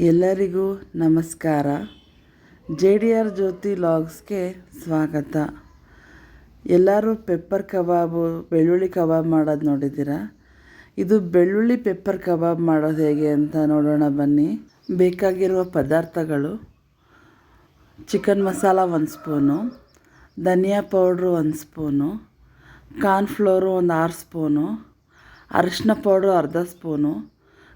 ಎಲ್ಲರಿಗೂ ನಮಸ್ಕಾರ. J D R Jyothi ಲಾಗ್ಸ್ಗೆ ಸ್ವಾಗತ. ಎಲ್ಲರೂ ಪೆಪ್ಪರ್ ಕಬಾಬು, ಬೆಳ್ಳುಳ್ಳಿ ಕಬಾಬ್ ಮಾಡೋದು ನೋಡಿದ್ದೀರಾ? ಇದು ಬೆಳ್ಳುಳ್ಳಿ ಪೆಪ್ಪರ್ ಕಬಾಬ್ ಮಾಡೋದು ಹೇಗೆ ಅಂತ ನೋಡೋಣ ಬನ್ನಿ. ಬೇಕಾಗಿರುವ ಪದಾರ್ಥಗಳು. ಚಿಕನ್ ಮಸಾಲ ಒಂದು ಸ್ಪೂನು, ಧನಿಯಾ ಪೌಡ್ರು ಒಂದು ಸ್ಪೂನು ಕಾರ್ನ್ಫ್ಲೋರು ಒಂದು ಆರು ಸ್ಪೂನು ಅರಿಶಿನ ಪೌಡ್ರು ಅರ್ಧ ಸ್ಪೂನು,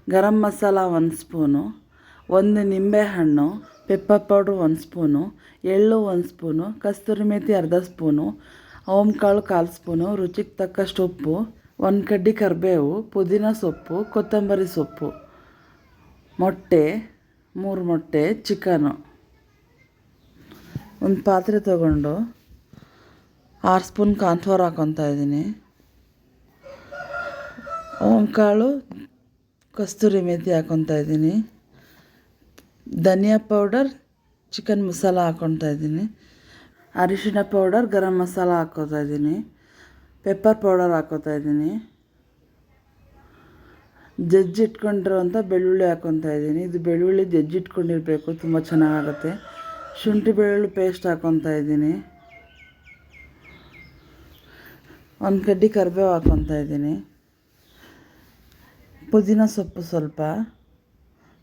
ಗರಂ ಮಸಾಲ ಒಂದು ಸ್ಪೂನು ಒಂದು ನಿಂಬೆಹಣ್ಣು ಪೆಪ್ಪರ್ ಪೌಡ್ರು ಒಂದು ಸ್ಪೂನು, ಎಳ್ಳು ಒಂದು ಸ್ಪೂನು, ಕಸ್ತೂರಿ ಮೇತಿ ಅರ್ಧ ಸ್ಪೂನು, ಓಂಕಾಳು ಕಾಲು ಸ್ಪೂನು, ರುಚಿಗೆ ತಕ್ಕಷ್ಟು ಉಪ್ಪು, ಒಂದು ಕಡ್ಡಿ ಕರಿಬೇವು, ಪುದೀನ ಸೊಪ್ಪು, ಕೊತ್ತಂಬರಿ ಸೊಪ್ಪು, ಮೊಟ್ಟೆ, ಮೂರು ಮೊಟ್ಟೆ, ಚಿಕನು. ಒಂದು ಪಾತ್ರೆ ತಗೊಂಡು ಆರು ಸ್ಪೂನ್ ಕಾನ್ಫ್ಲೋರ್ ಹಾಕೊತಾ ಇದ್ದೀನಿ. ಓಂಕಾಳು, ಕಸ್ತೂರಿ ಮೇಥಿ ಹಾಕೊತಾ ಇದ್ದೀನಿ. ಧನಿಯಾ ಪೌಡರ್, ಚಿಕನ್ ಮಸಾಲ ಹಾಕ್ಕೊತಾ ಇದ್ದೀನಿ. ಅರಿಶಿಣ ಪೌಡರ್, ಗರಂ ಮಸಾಲ ಹಾಕ್ಕೋತಾ ಇದ್ದೀನಿ. ಪೆಪ್ಪರ್ ಪೌಡರ್ ಹಾಕ್ಕೋತಾ ಇದ್ದೀನಿ. ಜಜ್ಜಿಟ್ಕೊಂಡಿರೋಂಥ ಬೆಳ್ಳುಳ್ಳಿ ಹಾಕ್ಕೊತಾ ಇದ್ದೀನಿ. ಇದು ಬೆಳ್ಳುಳ್ಳಿ ಜಜ್ಜಿಟ್ಕೊಂಡಿರಬೇಕು ತುಂಬ ಚೆನ್ನಾಗಾಗುತ್ತೆ. ಶುಂಠಿ ಬೆಳ್ಳುಳ್ಳಿ ಪೇಸ್ಟ್ ಹಾಕ್ಕೊತಾ ಇದ್ದೀನಿ. ಒಂದು ಕಡ್ಡಿ ಕರಿಬೇವು ಹಾಕ್ಕೊತಾ ಇದ್ದೀನಿ. ಪುದೀನ ಸೊಪ್ಪು ಸ್ವಲ್ಪ.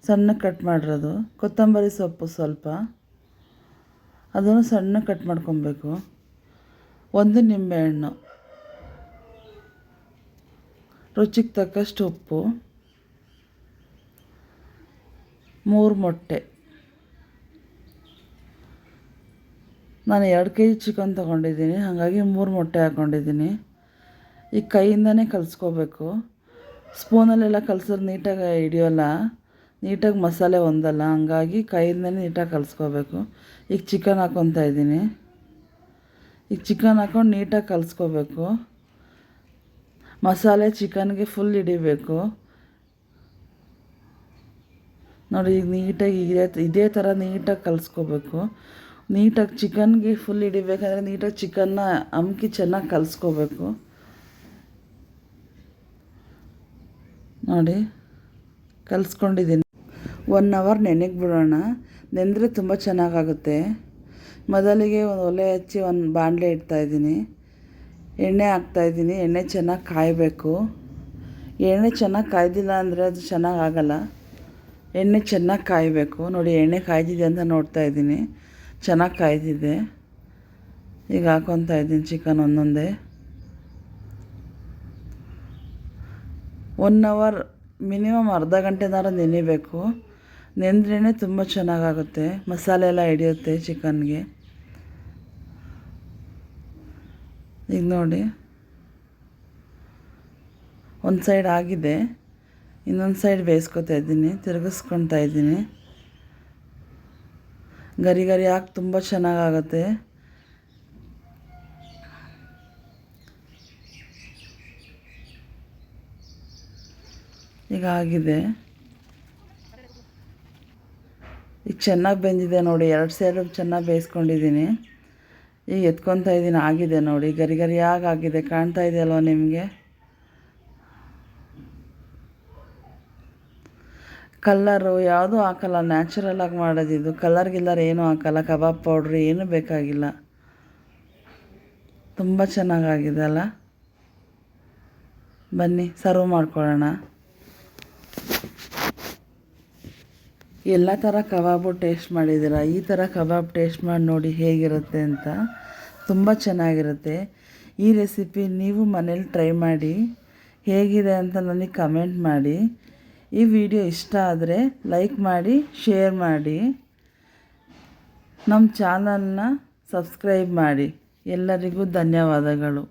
ಸಣ್ಣ ಕಟ್ ಮಾಡಿರೋದು. ಕೊತ್ತಂಬರಿ ಸೊಪ್ಪು ಸ್ವಲ್ಪ. ಅದನ್ನು ಸಣ್ಣ ಕಟ್ ಮಾಡ್ಕೊಬೇಕು. ಒಂದು ನಿಂಬೆಹಣ್ಣು ರುಚಿಗೆ ತಕ್ಕಷ್ಟು ಉಪ್ಪು. ಮೂರು ಮೊಟ್ಟೆ. ನಾನು ಎರಡು ಕೆ ಜಿ ಚಿಕನ್ ತೊಗೊಂಡಿದ್ದೀನಿ. ಹಾಗಾಗಿ ಮೂರು ಮೊಟ್ಟೆ ಹಾಕ್ಕೊಂಡಿದ್ದೀನಿ ಈ ಕೈಯಿಂದನೇ ಕಲಿಸ್ಕೋಬೇಕು. ಸ್ಪೂನಲ್ಲೆಲ್ಲ ಕಲ್ಸಿದ್ರೆ ನೀಟಾಗಿ ಹಿಡಿಯೋಲ್ಲ. ನೀಟಾಗಿ ಮಸಾಲೆ ಹೊಂದಲ್ಲ ಹಂಗಾಗಿ ಕೈಯಿಂದನೇ ನೀಟಾಗಿ ಕಲಿಸ್ಕೋಬೇಕು. ಈಗ ಚಿಕನ್ ಹಾಕ್ಕೊತಾ ಇದ್ದೀನಿ. ಈಗ ಚಿಕನ್ ಹಾಕ್ಕೊಂಡು ನೀಟಾಗಿ ಕಲಿಸ್ಕೋಬೇಕು. ಮಸಾಲೆ ಚಿಕನ್ಗೆ ಫುಲ್ ಹಿಡಿಬೇಕು. ನೋಡಿ, ಈಗ ನೀಟಾಗಿ ಇದೇ ಇದೇ ಥರ ನೀಟಾಗಿ ಕಲಿಸ್ಕೋಬೇಕು. ನೀಟಾಗಿ ಚಿಕನ್ಗೆ ಫುಲ್ ಹಿಡಿಬೇಕಂದ್ರೆ ನೀಟಾಗಿ ಚಿಕನ್ನ ಅಮ್ಕಿ ಚೆನ್ನಾಗಿ ಕಲಿಸ್ಕೋಬೇಕು. ನೋಡಿ, ಕಲಿಸ್ಕೊಂಡಿದ್ದೀನಿ. ಒನ್ ಅವರ್ ನೆನೆಗೆ ಬಿಡೋಣ. ನೆಂದರೆ ತುಂಬ ಚೆನ್ನಾಗಾಗುತ್ತೆ. ಮೊದಲಿಗೆ ಒಂದು ಒಲೆ ಹಚ್ಚಿ ಒಂದು ಬಾಣಲೆ ಇಡ್ತಾಯಿದ್ದೀನಿ ಎಣ್ಣೆ ಹಾಕ್ತಾಯಿದ್ದೀನಿ ಎಣ್ಣೆ ಚೆನ್ನಾಗಿ ಕಾಯಬೇಕು. ಎಣ್ಣೆ ಚೆನ್ನಾಗಿ ಕಾಯ್ದಿಲ್ಲ ಅಂದರೆ ಅದು ಚೆನ್ನಾಗಿ ಆಗಲ್ಲ. ಎಣ್ಣೆ ಚೆನ್ನಾಗಿ ಕಾಯಬೇಕು. ನೋಡಿ, ಎಣ್ಣೆ ಕಾಯ್ದಿದೆ ಅಂತ ನೋಡ್ತಾ ಇದ್ದೀನಿ. ಚೆನ್ನಾಗಿ ಕಾಯ್ದಿದೆ. ಈಗ ಹಾಕ್ಕೊತಾ ಇದ್ದೀನಿ ಚಿಕನ್ ಒಂದೊಂದೇ. ಒನ್ ಅವರ್ ಮಿನಿಮಮ್ ಅರ್ಧ ಗಂಟೆನಾರ ನೆನಿಬೇಕು. ನೆಂದ್ರೇ ತುಂಬ ಚೆನ್ನಾಗಾಗುತ್ತೆ. ಮಸಾಲೆ ಎಲ್ಲ ಹಿಡಿಯುತ್ತೆ ಚಿಕನ್ಗೆ. ಈಗ ನೋಡಿ. ಒಂದು ಸೈಡ್ ಆಗಿದೆ. ಇನ್ನೊಂದು ಸೈಡ್ ಬೇಯಿಸ್ಕೊತಾ ಇದ್ದೀನಿ. ತಿರುಗಿಸ್ಕೊತಾ ಇದ್ದೀನಿ. ಗರಿ ಗರಿ ಹಾಕಿ ತುಂಬ ಚೆನ್ನಾಗಾಗುತ್ತೆ. ಈಗ ಆಗಿದೆ ಈಗ ಚೆನ್ನಾಗಿ ಬೆಂದಿದೆ ನೋಡಿ, ಎರಡು ಸೈಡು ಚೆನ್ನಾಗಿ ಬೇಯಿಸ್ಕೊಂಡಿದ್ದೀನಿ. ಈಗ ಎತ್ಕೊತಾ ಇದ್ದೀನಿ, ಆಗಿದೆ ನೋಡಿ, ಗರಿ ಗರಿಯಾಗಿ ಆಗಿದೆ, ಕಾಣ್ತಾ ಇದೆಯಲ್ವ ನಿಮಗೆ? ಕಲ್ಲರು ಯಾವುದೂ ಹಾಕಲ್ಲ ನ್ಯಾಚುರಲಾಗಿ ಮಾಡೋದಿದ್ದು ಕಲ್ಲರ್ಗಿಲ್ಲರ್ ಏನೂ ಹಾಕಲ್ಲ, ಕಬಾಬ್ ಪೌಡ್ರ್ ಏನೂ ಬೇಕಾಗಿಲ್ಲ. ತುಂಬ ಚೆನ್ನಾಗಾಗಿದೆ ಅಲ್ಲ? ಬನ್ನಿ, ಸರ್ವ್ ಮಾಡ್ಕೊಳ್ಳೋಣ. ಎಲ್ಲ ಥರ ಕಬಾಬು ಟೇಸ್ಟ್ ಮಾಡಿದ್ದೀರ? ಈ ಥರ ಕಬಾಬ್ ಟೇಸ್ಟ್ ಮಾಡಿ ನೋಡಿ ಹೇಗಿರುತ್ತೆ ಅಂತ ತುಂಬ ಚೆನ್ನಾಗಿರುತ್ತೆ. ಈ ರೆಸಿಪಿ ನೀವು ಮನೇಲಿ ಟ್ರೈ ಮಾಡಿ ಹೇಗಿದೆ ಅಂತ ನನಗೆ ಕಮೆಂಟ್ ಮಾಡಿ. ಈ ವಿಡಿಯೋ ಇಷ್ಟ ಆದರೆ ಲೈಕ್ ಮಾಡಿ ಶೇರ್ ಮಾಡಿ. ನಮ್ಮ ಚಾನಲ್ನ ಸಬ್ಸ್ಕ್ರೈಬ್ ಮಾಡಿ. ಎಲ್ಲರಿಗೂ ಧನ್ಯವಾದಗಳು.